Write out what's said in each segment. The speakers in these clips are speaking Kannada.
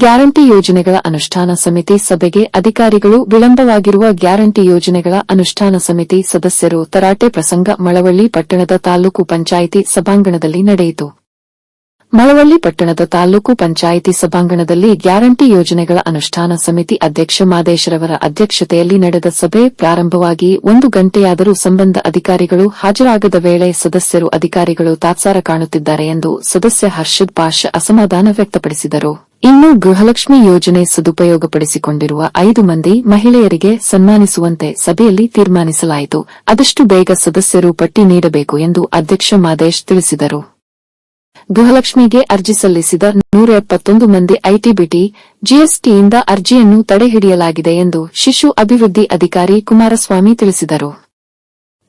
ಗ್ಯಾರಂಟಿ ಯೋಜನೆಗಳ ಅನುಷ್ಠಾನ ಸಮಿತಿ ಸಭೆಗೆ ಅಧಿಕಾರಿಗಳು ವಿಳಂಬವಾಗಿರುವ ಗ್ಯಾರಂಟಿ ಯೋಜನೆಗಳ ಅನುಷ್ಠಾನ ಸಮಿತಿ ಸದಸ್ಯರು ತರಾಟೆ ಪ್ರಸಂಗ ಮಳವಳ್ಳಿ ಪಟ್ಟಣದ ತಾಲೂಕು ಪಂಚಾಯಿತಿ ಸಭಾಂಗಣದಲ್ಲಿ ನಡೆಯಿತು. ಮಳವಳ್ಳಿ ಪಟ್ಟಣದ ತಾಲೂಕು ಪಂಚಾಯಿತಿ ಸಭಾಂಗಣದಲ್ಲಿ ಗ್ಯಾರಂಟಿ ಯೋಜನೆಗಳ ಅನುಷ್ಠಾನ ಸಮಿತಿ ಅಧ್ಯಕ್ಷ ಮಾದೇಶ್ರವರ ಅಧ್ಯಕ್ಷತೆಯಲ್ಲಿ ನಡೆದ ಸಭೆ ಪ್ರಾರಂಭವಾಗಿ ಒಂದು ಗಂಟೆಯಾದರೂ ಸಂಬಂಧ ಅಧಿಕಾರಿಗಳು ಹಾಜರಾಗದ ವೇಳೆ ಸದಸ್ಯರು ಅಧಿಕಾರಿಗಳು ತಾತ್ಸಾರ ಕಾಣುತ್ತಿದ್ದಾರೆ ಎಂದು ಸದಸ್ಯ ಹರ್ಷದ್ ಪಾಷ ಅಸಮಾಧಾನ ವ್ಯಕ್ತಪಡಿಸಿದರು. ಇನ್ನು ಗೃಹಲಕ್ಷ್ಮಿ ಯೋಜನೆ ಸದುಪಯೋಗಪಡಿಸಿಕೊಂಡಿರುವ ಐದು ಮಂದಿ ಮಹಿಳೆಯರಿಗೆ ಸನ್ಮಾನಿಸುವಂತೆ ಸಭೆಯಲ್ಲಿ ತೀರ್ಮಾನಿಸಲಾಯಿತು. ಅದಷ್ಟು ಬೇಗ ಸದಸ್ಯರು ಪಟ್ಟಿ ನೀಡಬೇಕು ಎಂದು ಅಧ್ಯಕ್ಷ ಮಾದೇಶ್ ತಿಳಿಸಿದರು. ಗೃಹಲಕ್ಷ್ಮಿಗೆ ಅರ್ಜಿ ಸಲ್ಲಿಸಿದ ನೂರ ಎಪ್ಪತ್ತೊಂದು ಮಂದಿ ಐಟಿಬಿಟಿ ಜಿಎಸ್ಟಿಯಿಂದ ಅರ್ಜಿಯನ್ನು ತಡೆಹಿಡಿಯಲಾಗಿದೆ ಎಂದು ಶಿಶು ಅಭಿವೃದ್ಧಿ ಅಧಿಕಾರಿ ಕುಮಾರಸ್ವಾಮಿ ತಿಳಿಸಿದರು.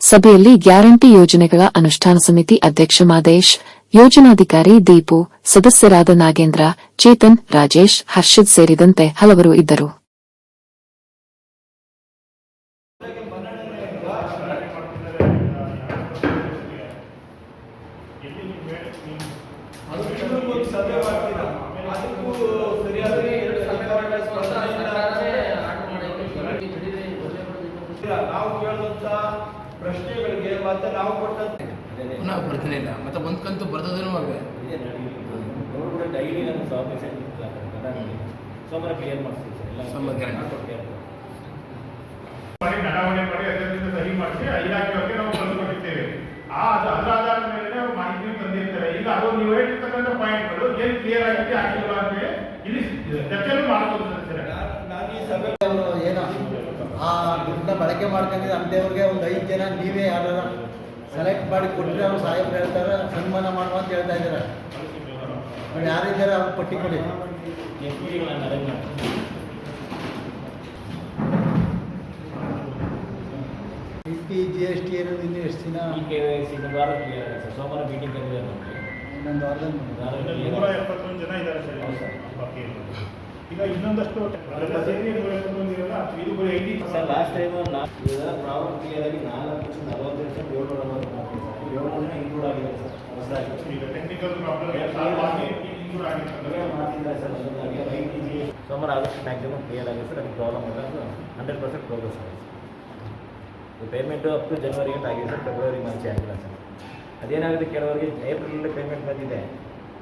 ಸಭೆಯಲ್ಲಿ ಗ್ಯಾರಂಟಿ ಯೋಜನೆಗಳ ಅನುಷ್ಠಾನ ಸಮಿತಿ ಅಧ್ಯಕ್ಷ ಮಾದೇಶ್ ಯೋಜನಾಧಿಕಾರಿ ದೀಪು, ಸದಸ್ಯರಾದ ನಾಗೇಂದ್ರ, ಚೇತನ್, ರಾಜೇಶ್, ಹರ್ಷದ್ ಸೇರಿದಂತೆ ಹಲವರು ಇದ್ದರು. ನಾವು ಪ್ರಶ್ನೆಗಳಿಗೆ ಮತ್ತೆ ನಾವು ಕೊಟ್ಟಂತ ಪುನಃ ಬರ್ತೀನಿ ಇಲ್ಲ. ಮತ್ತೆ ಒಂದು ಕಂತು ಬರ್ತದೇನೋ ಅವೆ ಅವರು ಕೂಡ ಡೈಲಿ ಆಫೀಸ್ ಸೋಮವಾರ ಕ್ಲಿಯರ್ ಮಾಡ್ತೀವಿ ಸರ್. ಎಲ್ಲ ಸೋಮವಾರ. ಮಾಡಿ ನಡಾವಣೆ ಮಾಡಿ ಅದರಿಂದ ಸಹಿ ಮಾಡಿಸಿ ಇಲಾಖೆಯವರಿಗೆ ನಾವು ಕಳಿಸ್ಕೊಟ್ಟಿರ್ತೇವೆ ಆ ಅದು ಅದರ ಆಧಾರದ ಮೇಲೆ ನಾವು ಮಾಹಿತಿ ತಂದಿರ್ತಾರೆ. ಈಗ ಅದು ನೀವು ಹೇಳಿರ್ತಕ್ಕಂಥ ಪಾಯಿಂಟ್ಗಳು ಏನು ಕ್ಲಿಯರ್ ಆಗಿದೆ ಆಗಿಲ್ಲ ಅಂತ ಇಲ್ಲಿ ಚರ್ಚೆನೂ ಮಾಡ್ಬೋದು ಸದಸ್ಯರೇ ನಾನು ಈ ಸಭೆ ಅವರು ಏನೋ ಆ ದುಡ್ಡನ್ನ ಬಳಕೆ ಮಾಡ್ಕೊಂಡಿದ್ರೆ ಅಂತೇವ್ರಿಗೆ ಒಂದು ಐದು ಜನ ನೀವೇ ಯಾರು ಸೆಲೆಕ್ಟ್ ಮಾಡಿ ಕೊಟ್ಟರೆ ಅವ್ರು ಸಾಹೇಬ್ರು ಹೇಳ್ತಾರೆ ಸನ್ಮಾನ ಮಾಡುವ ಅಂತ ಹೇಳ್ತಾ ಇದ್ದಾರೆ ಅವ್ರು ಯಾರಿದ್ದಾರೆ ಅವ್ರು ಪಟ್ಟಿ ಕೊಡಿ ಮಾಡ್ತೀನಿ ಜಿ ಎಸ್ ಟಿ ಏನು ಇನ್ನೂ ಎಷ್ಟು ದಿನ ಸೋಮವಾರ ಮೀಟಿಂಗ್ ಕರೆದಿದ್ದಾರೆ ನಮಗೆ ಇನ್ನೊಂದು ವಾರದಲ್ಲಿ ನೂರ ಎಪ್ಪತ್ತೊಂದು ಜನ ಇದ್ದಾರೆ ಸರ್ ಹೌದು ಬಾಕಿ ಈಗ ಇನ್ನೊಂದಷ್ಟು ಅದೆಲ್ಲ ಸೇರಿ ನೂರ ಇದು ಬರೀ IT sir last time problem clear ಆಗಿ ನಾಲ್ಕು ಲಕ್ಷ ನಲವತ್ತು ಲಕ್ಷ ಏಳ್ನೂರ ಇನ್ಕ್ಲೂಡ್ ಆಗಿದೆ ಸರ್. ಹೊಸದಾಗಿ. ಈಗ ಟೆಕ್ನಿಕಲ್ ಪ್ರಾಬ್ಲಮ್ ಸಾಲ್ವ್ ಆಗಿ ಇನ್ಕ್ಲೂಡ್ ಆಗಿರ್ತದೆ ಕ್ಲಿಯರ್ ಮಾಡ್ತಿದ್ದಾರೆ ಸರ್ ಅದಕ್ಕೆ ರೈಟ್ ಸೋಮವಾರ ಆದಷ್ಟು ಮ್ಯಾಕ್ಸಿಮಮ್ ಕ್ಲಿಯರ್ ಆಗಿದೆ ಸರ್ ಅದಕ್ಕೆ ಪ್ರಾಬ್ಲಮ್ ಇಲ್ಲ ಹಂಡ್ರೆಡ್ ಪರ್ಸೆಂಟ್ ಪ್ರೋಗ್ರೆಸ್ ಆಗಿದೆ sir payment up to January ಅಂತ ಆಗಿದೆ ಸರ್ ಫೆಬ್ರವರಿ ಮಾರ್ಚ್ ಆಗಿಲ್ಲ ಸರ್ ಅದೇನಾಗುತ್ತೆ ಕೆಲವರಿಗೆ ಏಪ್ರಿಲಲ್ಲಿ ಪೇಮೆಂಟ್ ಬಂದಿದೆ.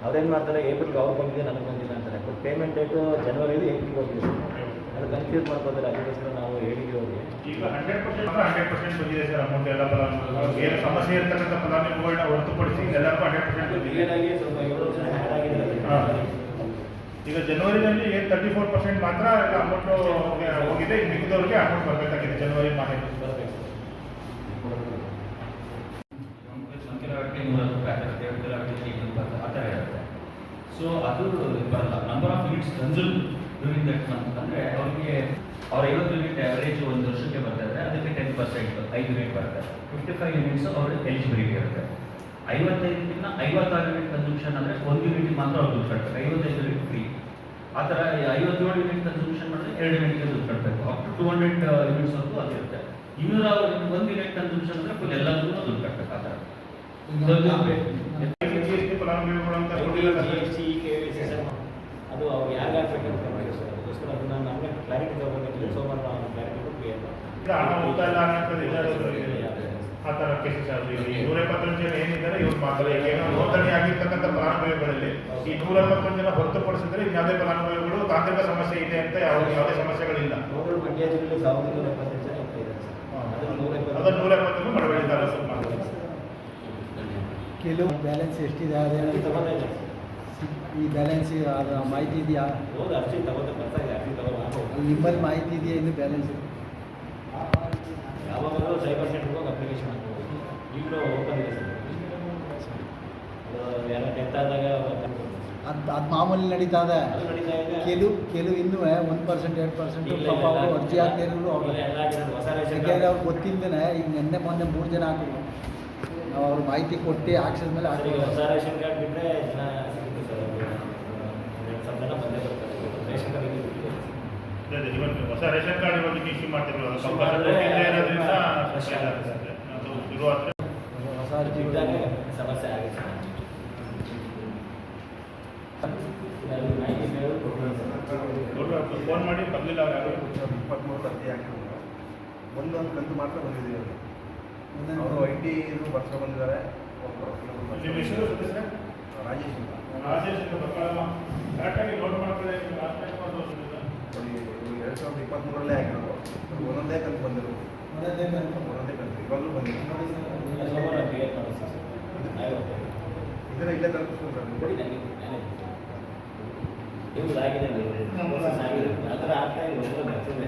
ಅವ್ರೇನು ಮಾಡ್ತಾರೆ? ಏಪ್ರಿಲ್ಗೆ ಅವ್ರು ಬಂದಿದೆ ನನಗೆ ಬಂದಿಲ್ಲ ಅಂತಾರೆ. ಬಟ್ ಪೇಮೆಂಟ್ ಡೇಟು ಜನವರಿಲಿ ಏಪ್ರಿಲ್ಗೆ ಹೋಗಿದೆ ಸರ್ ಅದು ಕನ್ಫ್ಯೂಸ್ ಮಾಡ್ಕೋತಾರೆ ಅದಕ್ಕೋಸ್ಕರ ನಾವು ಹೇಳಿದ್ವಿ ಅವ್ರಿಗೆ. ಈಗ ಹಂಡ್ರೆಡ್ ಪರ್ಸೆಂಟ್ ಹಂಡ್ರೆಡ್ ಪರ್ಸೆಂಟ್ ಬಂದಿದೆ ಸರ್ ಅಮೌಂಟ್ ಎಲ್ಲ ಫಲಾನುಭವಿಗಳು ಏನು ಸಮಸ್ಯೆ ಇರ್ತಕ್ಕಂಥ ಫಲಾನುಭವಿಗಳನ್ನ ಹೊರತುಪಡಿಸಿ ಎಲ್ಲರಿಗೂ ಹಂಡ್ರೆಡ್ ಪರ್ಸೆಂಟ್ ಬಂದಿದೆ. ಸ್ವಲ್ಪ ಏಳು ಜನ ಹ್ಯಾಡ್ ಆಗಿದ್ದಾರೆ ಈಗ ಜನವರಿನಲ್ಲಿ ಏನು ತರ್ಟಿ ಫೋರ್ ಪರ್ಸೆಂಟ್ ಮಾತ್ರ ಅಮೌಂಟ್ ಹೋಗಿದೆ ಈಗ ಮಿಕ್ಕಿದವ್ರಿಗೆ ಅಮೌಂಟ್ ಬರಬೇಕಾಗಿದೆ ಜನವರಿ ಮಾಹಿತಿ ಆ ಥರ ಇರುತ್ತೆ ಸೊ ಅದು ಬರಲ್ಲ number of units consume during that month ಅಂದರೆ ಅವರಿಗೆ ಅವ್ರ ಐವತ್ತು ಯೂನಿಟ್ ಆವರೇಜ್ ಒಂದು ವರ್ಷಕ್ಕೆ ಬರ್ತಾರೆ ಅದಕ್ಕೆ ಟೆನ್ ಪರ್ಸೆಂಟ್ ಐದು ಯೂನಿಟ್ ಬರುತ್ತೆ. ಫಿಫ್ಟಿ ಫೈವ್ ಯೂನಿಟ್ಸ್ ಅವ್ರಿಗೆ ಎಲಿಜಿಬಿಲಿಟಿ ಇರುತ್ತೆ. ಐವತ್ತೈದಕ್ಕಿಂತ ಐವತ್ತಾರು ಯೂನಿಟ್ ಕನ್ಸುಮ್ಷನ್ ಅಂದರೆ ಒಂದು ಯೂನಿಟ್ ಮಾತ್ರ ಅವ್ರು ದುಡ್ಡು ಕಟ್ಟಬೇಕು ಐವತ್ತೈದು ಯೂನಿಟ್ ಫ್ರೀ ಆ ಥರ ಐವತ್ತೇಳು ಯೂನಿಟ್ ಕನ್ಸುಮ್ಷನ್ ಮಾಡಿದ್ರೆ ಎರಡು ಯೂನಿಟ್ಗೆ ದುಡ್ಡು ಕಟ್ಟಬೇಕು up to two hundred units ಅಂತೂ ಅದಿರುತ್ತೆ ಇನ್ನೂರ ಒಂದು ಯೂನಿಟ್ ಕನ್ಸುಮ್ಷನ್ ಅಂದರೆ ಫುಲ್ ಎಲ್ಲದೂ ದುಡ್ಡು ಕಟ್ಟಬೇಕು ಆ ಥರ. ಫಲಾನುಭವಿಗಳು ಅಂತ ಸಿ ಅದು ಅವ್ರು ಯಾರು ಹಾಕ್ಬೇಕಂತ ಅದಕ್ಕೋಸ್ಕರ ಅದನ್ನ ನಮಗೆ ಕ್ಲಾರಿಟಿ ತಗೋಬೇಕಂದ್ರೆ ಸೋಮವಾರ ನಾವು ಕ್ಲಾರಿಟಿ ಕೊಟ್ಟು ಕ್ಲಿಯರ್ ಇದು ಹಣ ಹೋಗ್ತಾ ಇಲ್ಲ ಅನ್ನೋದು ಇದೆ. ಆ ಥರ ಕೇಸಸ್ ಅದು ನೂರ ಎಪ್ಪತ್ತೊಂದು ಜನ ಏನಿದ್ದಾರೆ ಇವ್ರು ಮಾತ್ರ ಈಗ ಏನೋ ನೋಂದಣಿ ಆಗಿರ್ತಕ್ಕಂಥ ಫಲಾನುಭವಿಗಳಲ್ಲಿ ಈ ನೂರ ಎಪ್ಪತ್ತೊಂದು ಜನ ಹೊರತುಪಡಿಸಿದ್ರೆ ಯಾವುದೇ ಫಲಾನುಭವಿಗಳು ತಾಂತ್ರಿಕ ಸಮಸ್ಯೆ ಇದೆ ಅಂತ ಯಾವ ಯಾವುದೇ ಸಮಸ್ಯೆಗಳಿಲ್ಲ. ನೋಡಲ್ ಮಂಡ್ಯದಲ್ಲಿ ಸಾವಿರದ ನೂರ ಎಪ್ಪತ್ತು ಜನ ಅದನ್ನು ನೂರ ನೂರ ಎಪ್ಪತ್ತೊಂದು ಮಳವಳ್ಳಿ ಕೆಲವು ಬ್ಯಾಲೆನ್ಸ್ ಎಷ್ಟಿದೆ ಅದೇನಂತ ತಗೋತಾ ಇಲ್ಲ ಈ ಬ್ಯಾಲೆನ್ಸ್ ಅದರ ಮಾಹಿತಿ ಇದೆಯಾ? ಅಲ್ಲಿ ನಿಮ್ಮಲ್ಲಿ ಮಾಹಿತಿ ಇದೆಯಾ ಇನ್ನು ಬ್ಯಾಲೆನ್ಸ್ ಯಾವಾಗಲೂ ಸೈಬರ್ ಸೆಂಟರ್ಗೆ ಹೋಗಿ ಅಪ್ಲಿಕೇಶನ್ ಹಾಕ್ಬೋದು. ಈಗಲೂ ಓಪನ್ ಇದೆ ಸರ್. ಅದು ಯಾರೋ ಡೆತ್ ಆದಾಗ ಅದು ಅದು ಮಾಮೂಲಿ ನಡೀತಾ ಇದೆ. ಕೆಲವು ಕೆಲವು ಇನ್ನೂ ಒಂದು ಪರ್ಸೆಂಟ್ ಎರಡು ಪರ್ಸೆಂಟ್ ಪಾಪ ಅವರು ಇಲ್ಲ. ಅರ್ಜಿ ಹಾಕ್ತಿರೋರು ಅವ್ರು. ಇಲ್ಲ, ಎಲ್ಲ ಆಗಿರೋದು ಹೊಸ ರೇಷನ್ ಯಾಕೆಂದ್ರೆ. ಅವ್ರು ಗೊತ್ತಿಲ್ಲದೇ ಈಗ ನಿನ್ನೆ ಮೊನ್ನೆ ಮೂರು ಜನ ಹಾಕಿದ್ರು. ನಾವು ಅವ್ರ ಮಾಹಿತಿ ಕೊಟ್ಟು ಹಾಕ್ಸಿದ ಮೇಲೆ ಹಾಕಿದ್ರು ಹೊಸ ರೇಷನ್ ಕಾರ್ಡ್ ಬಿಟ್ಟರೆ ಜನ ಸಿಗುತ್ತೆ ಸರ್ ಅದು ಎರಡು ಸಾವಿರ ಜನ ಬಂದೇ ಬರ್ತಾರೆ ರೇಷನ್ ಕಾರ್ಡ್ ಹೊಸ ರೇಷನ್ ಕಾರ್ಡ್ ಇಶ್ಯೂ ಮಾಡ್ತಿರಲ್ಲ ಹೊಸ ಸಮಸ್ಯೆ ಫೋನ್ ಮಾಡಿ ಅವ್ರು ಯಾರು ಇಪ್ಪತ್ತ್ಮೂರು ಅರ್ಜಿ ಹಾಕಿದ್ರು. ಒಂದೊಂದು ಕಂತು ಮಾತ್ರ ಬಂದಿದೆ ಅವರು ಐ ಟಿ ಇದು ಬರ್ಸ್ಕೊಂಡು ಬಂದಿದ್ದಾರೆ. ರಾಜೇಶ್ ಅಂತ. ರಾಜೇಶ್ ಕರೆಕ್ಟಾಗಿ ನೋಡಿ, ಇವ್ರು ಎರಡು ಸಾವಿರದ ಇಪ್ಪತ್ತ್ಮೂರಲ್ಲೇ ಆಗಿರೋದು. ಒಂದೊಂದೇ ಕಂತು ಬಂದಿರೋದು. ಒಂದೊಂದೇ ಕಂತು. ಒಂದೊಂದೇ ಕಂತು. ಇವಾಗಲೂ ಬಂದಿದೆ. ಸರ್, ಸರ್ ಇದನ್ನ ಇಲ್ಲೇ ತಲುಪಿಸ್ಕೊಂಡು ಇವ್ರು ಆಗಿದೆ ಥರ ಆಗ್ತಾ ಬರ್ತಿದೆ